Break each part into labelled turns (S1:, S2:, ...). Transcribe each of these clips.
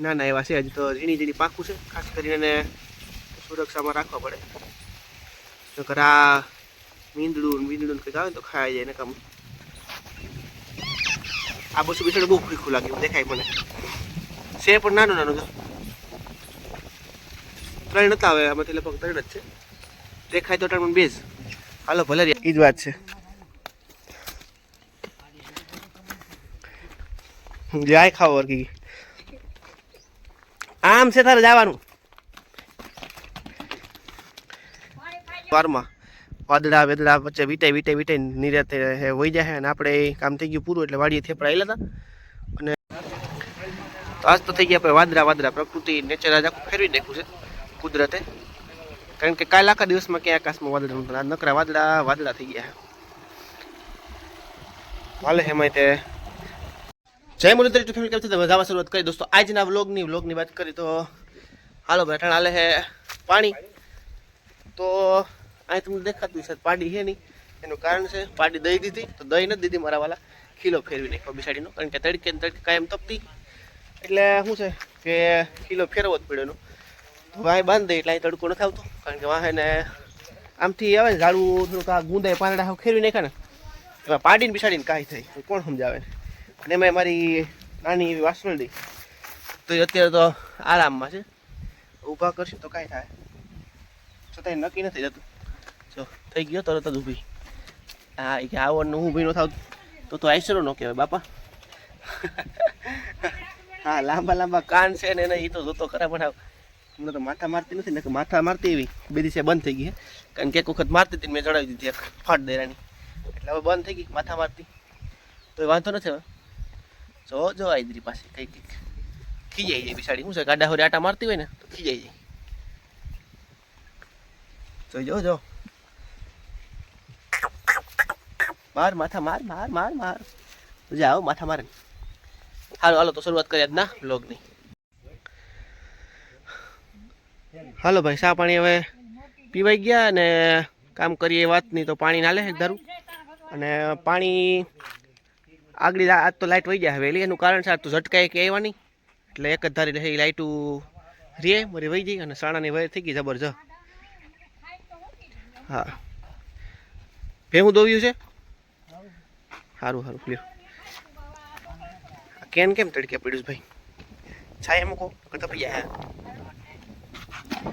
S1: ના ના, એવા છે, હજી તો ઝીણી ઝીણી પાકું છે. ખાસ કરીને એને સુરક્ષામાં રાખવા પડે. નકર આ મીંદડું મીંદડું કંઈક આવે તો ખાઈ જાય ને કામ આ બસું બિચારું બહુ ફીખું લાગ્યું દેખાય મને. છે, પણ નાનું નાનું જો. ત્રણ નતા આવે આમાંથી લગભગ ત્રણ જ છે. દેખાય તો ત્રણ બેઝ હાલો ભલે એ જ વાત છે. જાય ખાવ, વર્ગી. આમ છે તારે જવાનું. વારમાં વાદળા વેદળા વચ્ચે વીટાઈ વીટાઈ વીટાઈ નિરાતે વહી જાય અને આપણે કામ થઈ ગયું પૂરું એટલે વાડીએ થેપડા હતા. અને આજ તો થઈ ગયા આપણે વાદળા વાદળા પ્રકૃતિ નેચર આજ આખું ફેરવી નાખ્યું છે કુદરતે. કારણ કે કાલ આખા દિવસમાં ક્યાં આકાશમાં વાદળા નકરા વાદળા વાદળા થઈ ગયા હાલે એમાં તે જય મુરલી ટુ ફેમિલી કેમ છે? તમે જવા શરૂઆત કરી દોસ્તો, આજના વ્લોગની વ્લોગની વાત કરી તો હાલો બેઠાણ હાલે હે પાણી. તો અહીં તમને દેખાતું છે, પાડી છે નહીં. એનું કારણ છે, પાડી દઈ દીધી. તો દઈ નથી દીધી મારા વાલા. ખીલો ફેરવી નાખ્યો બિસાડીનો, કારણ કે તડકે ને તડકે કાયમ તપતી. એટલે શું છે કે ખીલો ફેરવો જ પડ્યો એનો. તો વાય બાંધી દઈ એટલે અહીં તડકો નથી આવતો. કારણ કે વાહે ને આમથી આવે ને ઝાડું, થોડુંક આ ગુંદાય પાંદડા ફેરવી નાખે ને. એમાં પાડીને બિસાડીને કાંઈ તો કોણ સમજાવે? અને એમાં મારી નાની એવી વાસણડી તો એ અત્યારે તો આરામમાં છે. ઊભા કરશું તો કાંઈ થાય. છતાંય નક્કી નથી જતું જો, થઈ ગયો તરત જ ઊભી. હા, એ કે આવડનું હું ઊભી ન થાવ તો તો આઈસરો ન કહેવાય, બાપા. હા, લાંબા લાંબા કાન છે ને એને એ તો જોતો ખરા પણ હમણાં તો માથા મારતી નથી ને માથા મારતી એવી. બે દિવસે બંધ થઈ ગઈ કારણ કે એક વખત મારતી હતી મેં જણાવી દીધી એક ફાટ દેરાની. એટલે હવે બંધ થઈ ગઈ, માથા મારતી. તો વાંધો નથી હવે. જો જો આઈદરી પાસે કઈ કંઈક ખીજાઈ જાય બિસાડી શું છે ગાડા હોરી આટા મારતી હોય ને તો ખીજાઈ જાય જોઈ જો જો માર માથા માર માર માર માર જાઓ માથા મારે હાલો હાલો તો શરૂઆત કરી આજના વ્લોગની હાલો ભાઈ સા પાણી હવે પીવાઈ ગયા અને કામ કરીએ વાત વાતની તો પાણી ના લે એક અને પાણી આગળ આજ તો લાઇટ વહી જાય વહેલી એનું કારણ છે તું ઝટકાય કે આવવાની એટલે એક જ ધારી લાઇટું રે, મારી વહી ગઈ અને સાણાની વહી થઈ ગઈ જબરજસ્ત હા. ભેહું દોવ્યું છે? સારું સારું લ્યો. કેન કેમ તડકે પડ્યું ભાઈ? છાયા મૂકો કરતા પડી જાય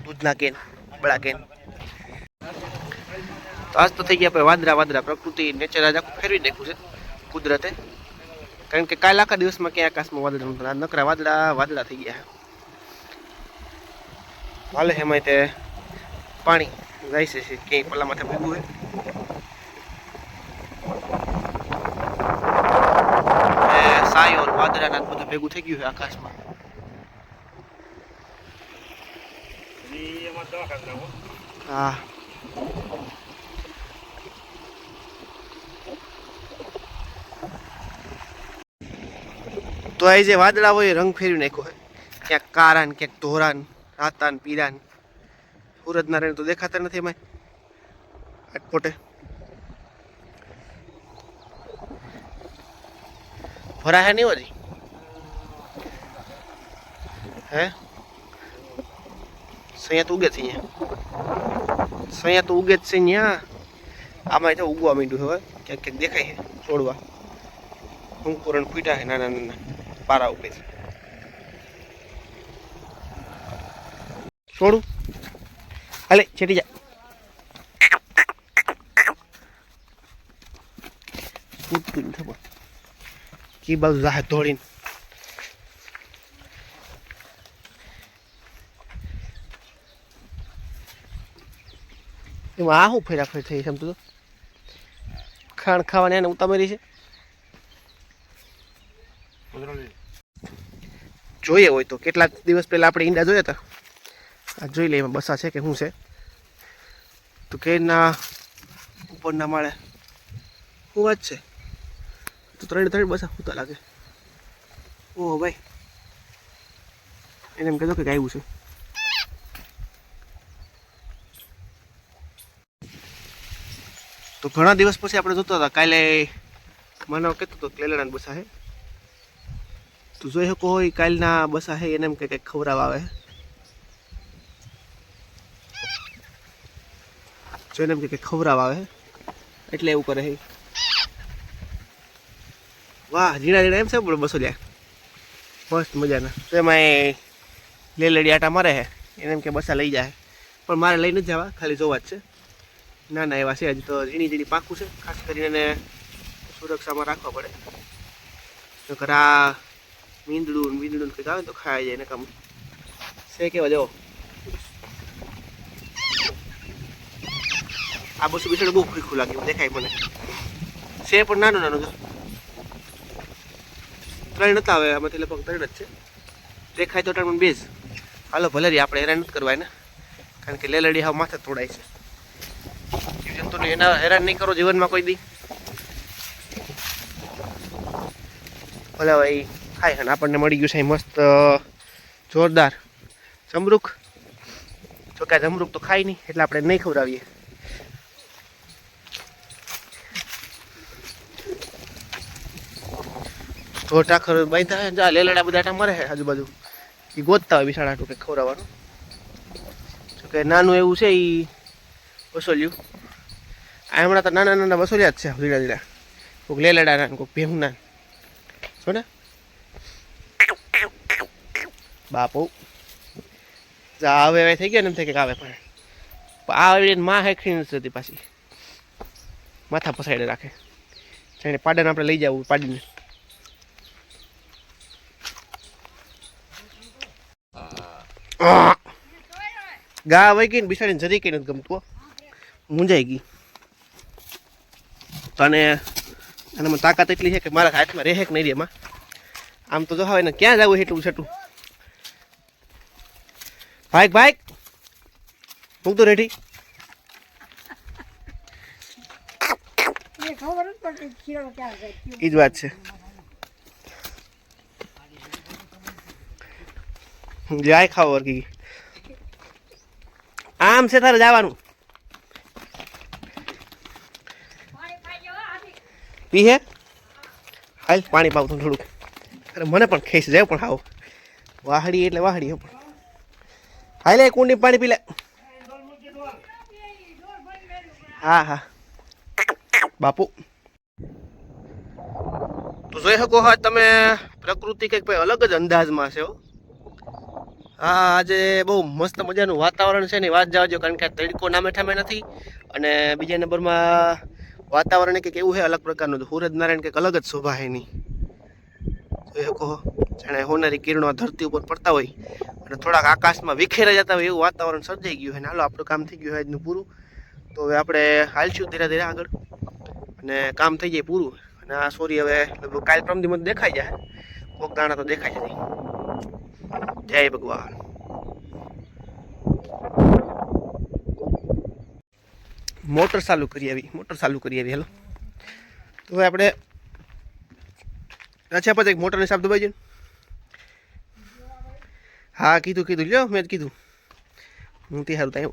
S1: દૂધના કેન બળા કેન તો આજ તો થઈ ગયા આપણે વાદરા વાદરા. પ્રકૃતિ નેચર આજ આખું ફેરવી નાખ્યું છે, કુદરતે. કારણ કે કાલ આખા દિવસમાં ક્યાં આકાશમાં વાદળા નહોતા નકરા વાદળા વાદળા થઈ ગયા. હાલે એમાં તે પાણી. જાય છે ક્યાંય પલ્લા માથે ભેગું હોય. સાયો ને વાદળા બધું ભેગું થઈ ગયું છે આકાશમાં. હા. તો આ જે વાદળા હોય એ રંગ ફેરવી નાખ્યો હોય. ક્યાંક કારા ને ક્યાંક ધોરા ને રાતા ને પીળા ને સૂરજ નારાયણ તો દેખાતા નથી એમાં આટપોટે ભરા હે નહીં હોતી હે? સૈયા તો ઉગે છે અહીંયા. સૈયા તો ઉગે જ છે અહીંયા આમાં તો ઉગવા માંડ્યું હવે. ક્યાંક ક્યાંક દેખાય છે, છોડવા. અંકુરણ ફૂટા છે નાના નાના. પારા છે. છોડું. હાલે, છેટી જા. નથી કી બાજુ જાહે એમાં આ શું ફેરાફેર થઈ સમતું તો. ખાણ ખાવાની એને ઉતામેરી છે. જોઈએ હોય તો. કેટલાક દિવસ પહેલાં આપણે ઈંડા જોયા હતા આ જોઈ લઈએ એમાં બસા છે કે શું છે. તો કે ના, ઉપરના માળે. શું વાત છે? તો ત્રણ ત્રણ બસા હોતા લાગે. ઓહો ભાઈ. એને એમ કહેતો કે આવ્યું છે. તો ઘણા દિવસ પછી આપણે જોતા હતા. કાલે મને કહેતો હતો ક્લેલડાને બસા હે. તું જોઈ શકો હોય, કાલના બસા હે, એને એમ કે કંઈક ખવડાવ આવે. જોઈને એમ કે કંઈક ખવડાવ આવે. એટલે એવું કરે હે. વાહ, ઝીણા ઝીણા એમ છે પણ બસો લે મસ્ત મજાના. તો એમાં લેલડી આટા મારે હે, એને એમ કે બસા લઈ જાય પણ મારે લઈ નથી જવા, ખાલી જોવા જ છે. ના ના, એવા છે, હજી તો ઝીણી ઝીણી પાકું છે. ખાસ કરીને સુરક્ષામાં રાખવા પડે. નકર આ મીંદડું મીંદડું કંઈક આવે તો ખાઈ જાય ને કામ છે કેવા જવો આ બસું બિસાડું બહુ ખીખું લાગ્યું દેખાય મને છે પણ નાનું નાનું છે ત્રણ નતા આવે આમાંથી લગભગ ત્રણ જ છે દેખાય તો ત્રણ બેઝ હાલો ભલે રી આપણે હેરાન નથી કરવા એને કારણ કે લેલડી હાવ માથે તોડાય છે જીવજંતુને એના હેરાન નહીં કરો જીવનમાં કોઈ દી ભલે ભાઈ ખાય અને આપણને મળી ગયું છે મસ્ત જોરદાર જમરૂખ. જો કે જમરૂખ તો ખાય નહીં, એટલે આપણે નહીં ખવડાવીએ. તો ટાખર બાંધ્યા જા, લેલડા બધા મરે આજુબાજુ. એ ગોતતા હોય બિસાડા ટૂંકે ખવડાવવાનું. જો કે નાનું એવું છે એ વસોલ્યું. આ હમણાં તો નાના નાના વસોલ્યા જ છે ધીરા ધીરા કોઈક લેલડાના કોઈક ભેહુના છો ને બાપુ. જા, હવે થઈ ગયા ને એમ થાય કે આવે પણ. આ એવી માં હેખી નથી થતી પાછી. માથા પસાડે રાખે. એને પાડાને આપણે લઈ જવું પાડીને. ગા વહી ગઈ ને બિસાડીને જરી કઈ નથી ગમતું મૂંઝાઈ ગઈ. અને અને તાકાત એટલી છે કે મારા હાથમાં રહે કે નહીં રે આમ તો જો હવે એને ક્યાં જવું એટલું છેટું. ભાઈ ભાઈ હું તો રેડી.
S2: એ જ
S1: વાત છે. જાય ખાવ વર્ગી. આમ છે તારે જવાનું. પી હે? હાલ પાણી પાવું થોડુંક. અરે મને પણ ખેસ જાય પણ હાવ. વાહડી એટલે વાહડી હો હાલે, કુંડી પાણી પી લે. હા હા. બાપુ. તો જોઈ શકો હા, તમે પ્રકૃતિ કંઈક ભાઈ અલગ જ અંદાજમાં છે હો. આજે બહુ મસ્ત મજાનું વાતાવરણ છે ને વાત જવા દો, કારણ કે તડકો નામે ઠામે નથી અને બીજા નંબરમાં વાતાવરણ કંઈક એવું છે અલગ પ્રકારનું. સૂરજ નારાયણ કંઈક અલગ જ શોભા એની. જોઈ શકો જાણે હોનારી કિરણો ધરતી ઉપર પડતા હોય અને થોડાક આકાશમાં વિખેરા જતા હોય એવું વાતાવરણ સર્જાઈ ગયું હોય ને હાલો આપણું કામ થઈ ગયું હોય આજનું પૂરું. તો હવે આપણે હાલશું ધીરે ધીરે આગળ. અને કામ થઈ જાય પૂરું. અને આ સોરી હવે લગભગ કાલ પ્રમદી મને દેખાઈ જાય. કોક દાણા તો દેખાઈ જાય જય ભગવાન. મોટર ચાલુ કરી આવી, મોટર ચાલુ કરી આવી, હેલો. તો હવે આપણે અચ્છા પછી એક મોટરની સાહેબ દબાઈ હા, કીધું કીધું. લ્યો, મેં કીધું. હું તે સારું ત્યાં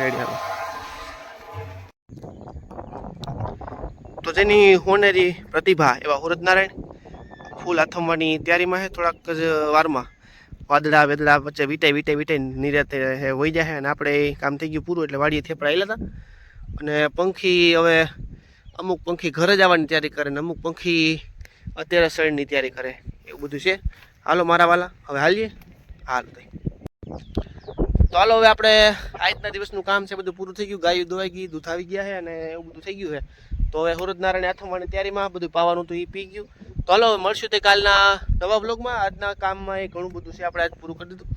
S1: રેડી હાલો. તો જેની હોનેરી પ્રતિભા એવા હુરત નારાયણ ફૂલ આથમવાની તૈયારીમાં છે, થોડાક જ વારમાં. વાદળા, વેદળા વચ્ચે વીટાઈ વીટાઈ વીટાઈ નિરાતે હે, વહી જાય અને આપણે કામ થઈ ગયું પૂરું, એટલે વાડીએ થેપડા આવેલા હતા. અને પંખી હવે અમુક પંખી ઘરે જ આવવાની તૈયારી કરે ને અમુક પંખી અત્યારે શરીરની તૈયારી કરે. એવું બધું છે. હાલો મારા વાલા, હવે હાલીએ? હાલ ભાઈ તો હાલો હવે આપણે આજના દિવસનું કામ છે બધું પૂરું થઈ ગયું. ગાયું દોવાઈ ગઈ, દૂધ આવી ગયા છે અને એવું બધું થઈ ગયું છે. તો હવે સુરજ નારાયણ આથમવાની તૈયારીમાં બધું પાવાનું તો એ પી ગયું. તો હાલો મળશું તે કાલના નવા બ્લોગમાં આજના કામમાં એ ઘણું બધું છે આપણે આજ પૂરું કરી દીધું.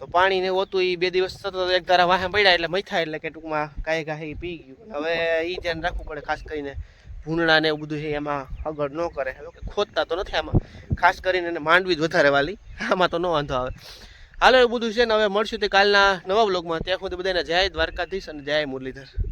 S1: તો પાણી ને હોતું એ બે દિવસ સતત એક ધારા વાહે પડ્યા એટલે મથા એટલે કે ટૂંકમાં કાંઈ કાંઈ પી ગયું. હવે એ ધ્યાન રાખવું પડે, ખાસ કરીને ભૂંડણા ને એવું બધું છે, એમાં આગળ ન કરે. હવે ખોદતા તો નથી આમાં. ખાસ કરીને એને માંડવી જ વધારે વાલી. આમાં તો ન વાંધો આવે. હાલો એ બધું છે ને, હવે મળશું તે કાલના નવા બ્લોગમાં ત્યાં સુધી બધાને જય દ્વારકાધીશ અને જય મુરલીધર.